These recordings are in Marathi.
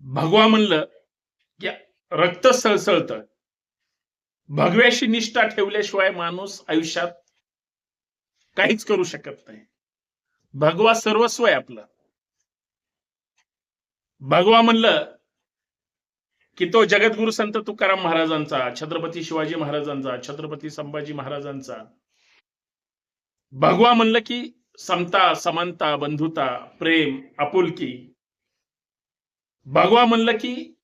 भगवा म्हणलं की रक्त सळसळत भगव्याशी निष्ठा ठेवल्याशिवाय माणूस आयुष्यात काहीच करू शकत नाही. भगवा सर्वस्व आहे आपलं. भगवा म्हणलं की तो जगद्गुरु संत तुकाराम महाराजांचा छत्रपती शिवाजी महाराजांचा छत्रपती संभाजी महाराजांचा. भगवा म्हणलं की समता समानता बंधुता प्रेम आपुलकी भगवा म्हणलं की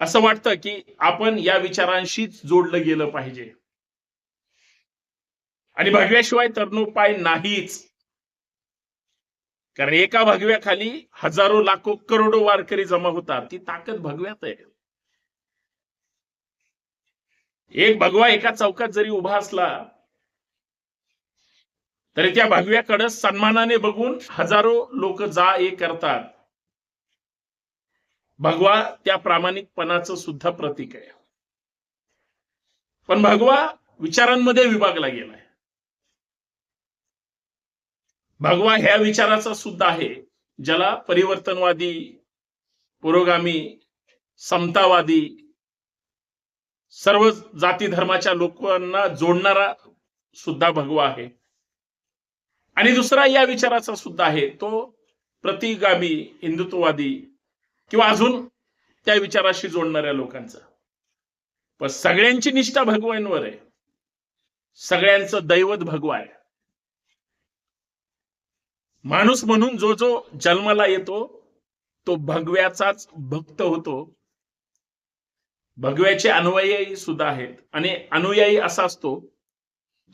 असं वाटतं की आपण या विचारांशीच जोडलं गेलं पाहिजे. आणि भगव्याशिवाय तरणोपाय नाहीच. कारण एका भगव्याखाली हजारो लाखो करोडो वारकरी जमा होतात. ती ताकद भगव्यात आहे. एक भगवा एका चौकात जरी उभा असला तरी त्या भगव्याकडे सन्मानाने बघून हजारो लोक जा ये करतात. भगवा त्या प्रामाणिकपणाचं सुद्धा प्रतीक आहे. पण भगवा विचारांमध्ये विभागला गेलाय. भगवा ह्या विचाराचा सुद्धा आहे ज्याला परिवर्तनवादी पुरोगामी समतावादी सर्व जाती धर्माच्या लोकांना जोडणारा सुद्धा भगवा आहे. आणि दुसरा या विचाराचा सुद्धा आहे तो प्रतिगामी हिंदुत्ववादी किंवा अजून त्या विचाराशी जोडणाऱ्या लोकांचा. पण सगळ्यांची निष्ठा भगवानवर आहे. सगळ्यांचं दैवत भगवा आहे. माणूस म्हणून जो जो जन्माला येतो तो भगव्याचाच भक्त होतो. भगव्याचे अनुयायी सुद्धा आहेत. आणि अनुयायी असा असतो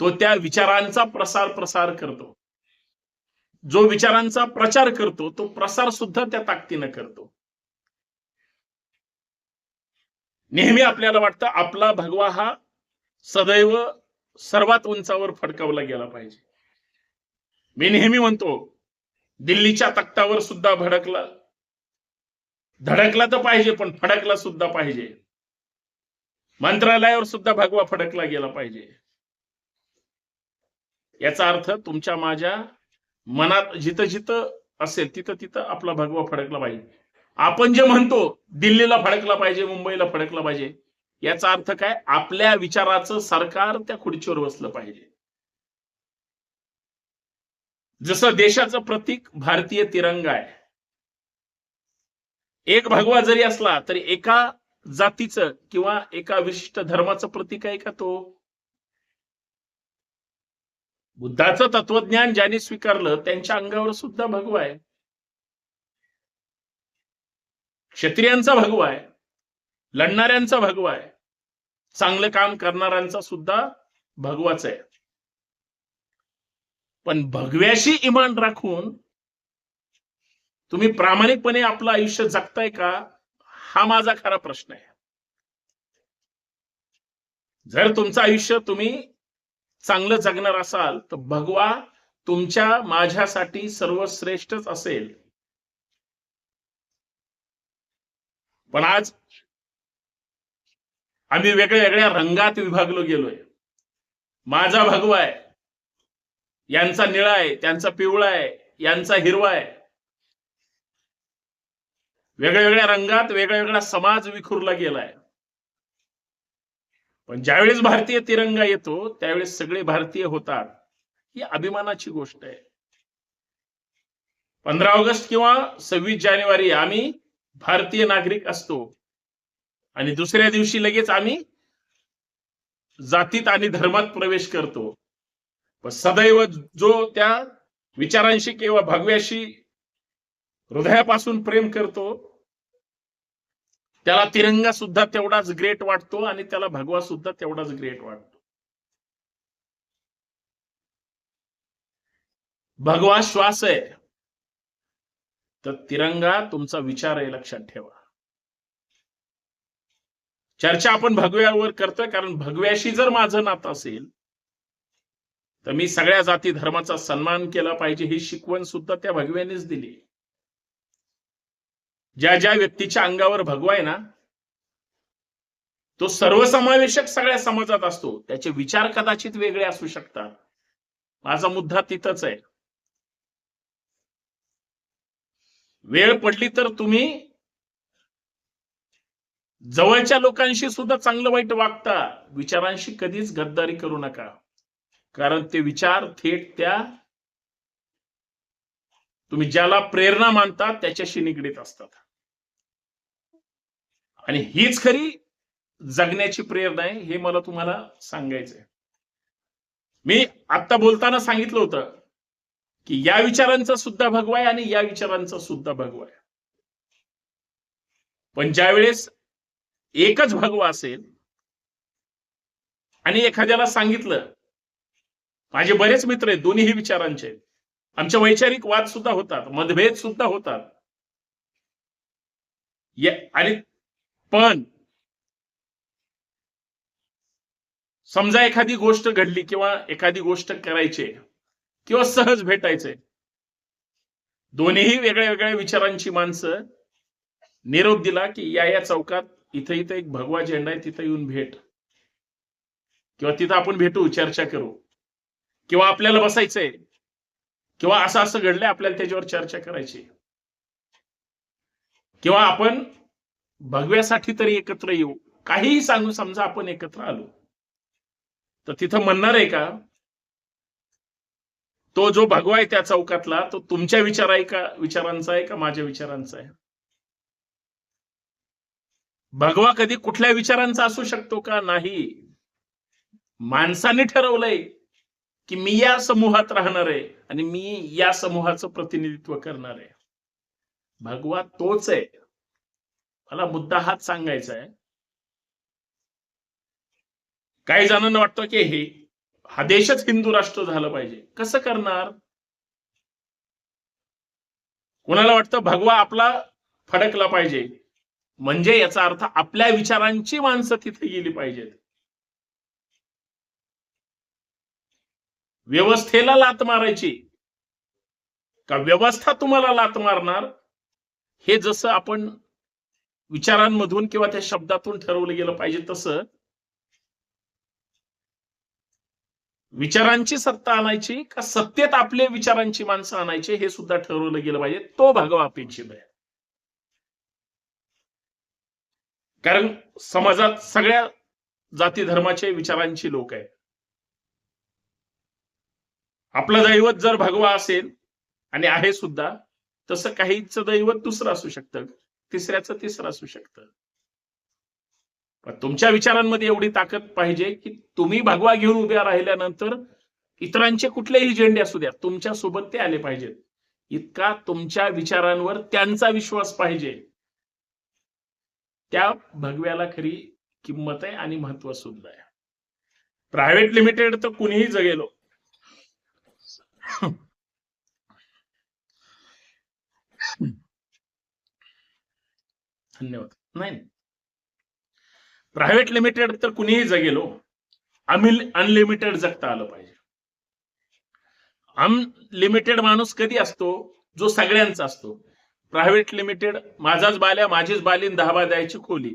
तो त्या विचारांचा प्रसार प्रसार करतो. जो विचारांचा प्रचार करतो तो प्रसार सुद्धा त्या ताकदीनं करतो. नेहमी आपल्याला वाटतं आपला भगवा हा सदैव सर्वात उंचावर फडकावला गेला पाहिजे. मी नेहमी म्हणतो दिल्लीच्या तख्तावर सुद्धा भडकला. धडकला तर पाहिजे पण फडकला सुद्धा पाहिजे. मंत्रालयावर सुद्धा भगवा फडकला गेला पाहिजे. याचा अर्थ तुमच्या माझ्या मनात जिथं जिथं असेल तिथं तिथं आपला भगवा फडकला पाहिजे. आपण जे म्हणतो दिल्लीला फडकला पाहिजे मुंबईला फडकला पाहिजे याचा अर्थ काय? आपल्या विचाराचं सरकार त्या खुर्चीवर बसलं पाहिजे. जसं देशाचं प्रतीक भारतीय तिरंगा आहे. एक भगवा जरी असला तरी एका जातीचं किंवा एका विशिष्ट धर्माचं प्रतीक आहे का तो? बुद्धाचं तत्वज्ञान ज्यांनी स्वीकारलं त्यांच्या अंगावर सुद्धा भगवा आहे. क्षत्रियांचा भगवा आहे लढणाऱ्यांचा भगवा आहे चांगलं काम करणाऱ्यांचा सुद्धा भगवाच आहे. पण भगव्याशी इमान राखून तुम्ही प्रामाणिकपणे आपलं आयुष्य जगताय का हा माझा खरा प्रश्न आहे. जर तुमचं आयुष्य तुम्ही चांगलं जगणार असाल तर भगवा तुमच्या माझ्यासाठी सर्वश्रेष्ठच असेल. पण आज आम्ही वेगळ्या वेगळ्या रंगात विभागलो गेलोय. माझा भगवा आहे. यांचा निळा आहे त्यांचा पिवळा आहे यांचा हिरवा आहे. वेगळ्या वेगळ्या रंगात वेगळा वेगळा समाज विखुरला गेलाय. पण ज्यावेळेस भारतीय तिरंगा येतो त्यावेळेस सगळे भारतीय होतात ही अभिमानाची गोष्ट आहे. पंधरा ऑगस्ट किंवा सव्वीस जानेवारी आम्ही भारतीय नागरिक असतो. आणि दुसऱ्या दिवशी लगेच आम्ही जातीत आणि धर्मात प्रवेश करतो. सदैव जो त्या विचारांशी किंवा भगव्याशी हृदयापासून प्रेम करतो त्याला तिरंगा सुद्धा तेवढाच ग्रेट वाटतो आणि त्याला भगवा सुद्धा तेवढाच ग्रेट वाटतो. भगवा श्वास आहे. तर तिरंगा तुमचा विचार आहे लक्षात ठेवा. चर्चा आपण भगव्यावर करतोय कारण भगव्याशी जर माझं नातं असेल तर मी सगळ्या जाती धर्माचा सन्मान केला पाहिजे ही शिकवण सुद्धा त्या भगव्यानेच दिली. ज्या ज्या व्यक्तीच्या अंगावर भगवा आहे ना तो सर्वसमावेशक सगळ्या समाजात असतो. त्याचे विचार कदाचित वेगळे असू शकतात. माझा मुद्दा तिथंच आहे. वेळ पडली तर तुम्ही जवळच्या लोकांशी सुद्धा चांगलं वाईट वागता. विचारांशी कधीच गद्दारी करू नका. कारण ते विचार थेट त्या तुम्ही ज्याला प्रेरणा मानता त्याच्याशी निगडीत असतात. आणि हीच खरी जगण्याची प्रेरणा आहे हे मला तुम्हाला सांगायचंय. मी आता बोलताना सांगितलं होतं की या विचारांचा सुद्धा भगवा आहे आणि या विचारांचा सुद्धा भगवा आहे पण ज्यावेळेस एकच भगवा असेल आणि एखाद्याला सांगितलं माझे बरेच मित्र आहेत दोन्हीही विचारांचे आहेत. वैचारिक वाद सुद्धा होतात मतभेद सुद्धा होतात आणि पण समजा एखादी गोष्ट घडली किंवा एखादी गोष्ट करायची आहे, किंवा सहज भेटायचंय. दोन्हीही वेगळ्या वेगळ्या विचारांची माणसं निरोप दिला की या या चौकात इथं इथं एक भगवा झेंडा आहे तिथं येऊन भेट. किंवा तिथं आपण भेटू चर्चा करू. किंवा आपल्याला बसायचंय. किंवा असं असं घडलंय आपल्याला त्याच्यावर चर्चा करायची किंवा आपण भगव्यासाठी तरी एकत्र येऊ. काहीही सांगू समजा आपण एकत्र आलो. तर तिथं म्हणणार आहे का तो जो भगवा आहे त्या चौकातला तो तुमच्या विचार आहे का? विचारांचा आहे का माझ्या विचारांचा आहे? भगवा कधी कुठल्या विचारांचा असू शकतो का? नाही. माणसाने ठरवलंय की मी या समूहात राहणार आहे आणि मी या समूहाचं प्रतिनिधित्व करणार आहे. भगवा तोच आहे. मला मुद्दा हाच सांगायचा आहे. काही जणांना वाटतं की हे हा देशच हिंदू राष्ट्र झालं पाहिजे. कसं करणार? कोणाला वाटतं भगवा आपला फडकला पाहिजे? म्हणजे याचा अर्थ आपल्या विचारांची माणसं तिथे गेली पाहिजेत. व्यवस्थेला लात मारायची. का व्यवस्था तुम्हाला लात मारणार? हे जसं आपण विचारांमधून किंवा त्या शब्दातून ठरवलं गेलं पाहिजे तसं विचारांची सत्ता आणायची का सत्तेत आपले विचारांची माणसं आणायची हे सुद्धा ठरवलं गेलं पाहिजे. तो भागवा अपेक्षित आहे. कारण समाजात सगळ्या जाती धर्माचे विचारांची लोक आहेत. आपलं दैवत जर भगवा असेल आणि आहे सुद्धा तसं काहीच दैवत दुसरं असू शकतं. तिसऱ्याचं तिसरं असू शकतं. तुमच्या विचारांमध्ये एवढी ताकद पाहिजे की तुम्ही भगवा घेऊन उभ्या राहिल्यानंतर इतरांचे कुठलेही झेंडे असू द्या तुमच्यासोबत ते आले पाहिजेत. इतका तुमच्या विचारांवर त्यांचा विश्वास पाहिजे. त्या भगव्याला खरी किंमत आहे आणि महत्त्व सुद्धा आहे. प्रायव्हेट लिमिटेड तर कुणीही जगेलो. धन्यवाद. नाही. प्रायव्हेट लिमिटेड तर कुणीही जगेलो हो. आम्ही अनलिमिटेड जगता आलं पाहिजे. अनलिमिटेड माणूस कधी असतो? जो सगळ्यांचा असतो. प्रायव्हेट लिमिटेड माझाच बाल्या माझीच बालीन दहाबा द्यायची खोली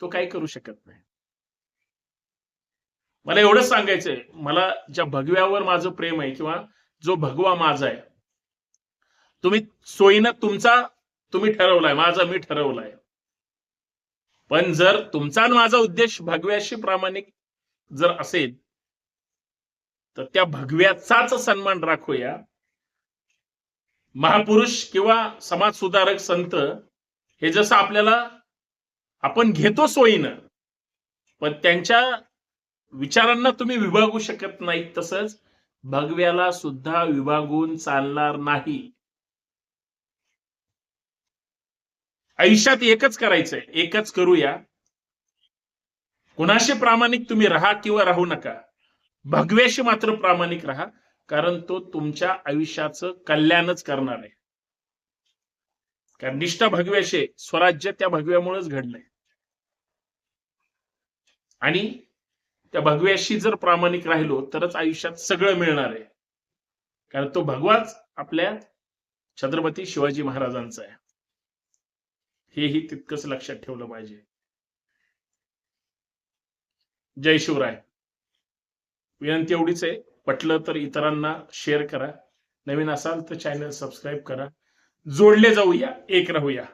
तो काही करू शकत नाही. मला एवढंच सांगायचंय मला ज्या भगव्यावर माझं प्रेम आहे किंवा जो भगवा माझा आहे तुम्ही सोयीनं तुमचा तुम्ही ठरवलाय माझा मी ठरवलाय. पण जर तुमचा आणि माझा उद्देश भगव्याशी प्रामाणिक जर असेल तर त्या भगव्याचाच सन्मान राखूया. महापुरुष किंवा समाज सुधारक संत हे जसं आपल्याला आपण घेतो सोयीनं पण त्यांच्या विचारांना तुम्ही विभागू शकत नाही तसंच भगव्याला सुद्धा विभागून चालणार नाही. आयुष्यात एकच करायचंय एकच करूया. कुणाशी प्रामाणिक तुम्ही राहा किंवा राहू नका. भगव्याशी मात्र प्रामाणिक राहा कारण तो तुमच्या आयुष्याचं कल्याणच करणार आहे. कारण निष्ठा भगव्याशी स्वराज्य त्या भगव्यामुळेच घडलंय. आणि त्या भगव्याशी जर प्रामाणिक राहिलो तरच आयुष्यात सगळं मिळणार आहे. कारण तो भगवाच आपल्या छत्रपती शिवाजी महाराजांचा आहे. हेही तितकंच लक्षात ठेवलं पाहिजे. जय शिवराय. विनंती एवढीच आहे. पटलं तर इतरांना शेअर करा. नवीन असाल तर चॅनल सबस्क्राईब करा. जोडले जाऊया. एक राहूया.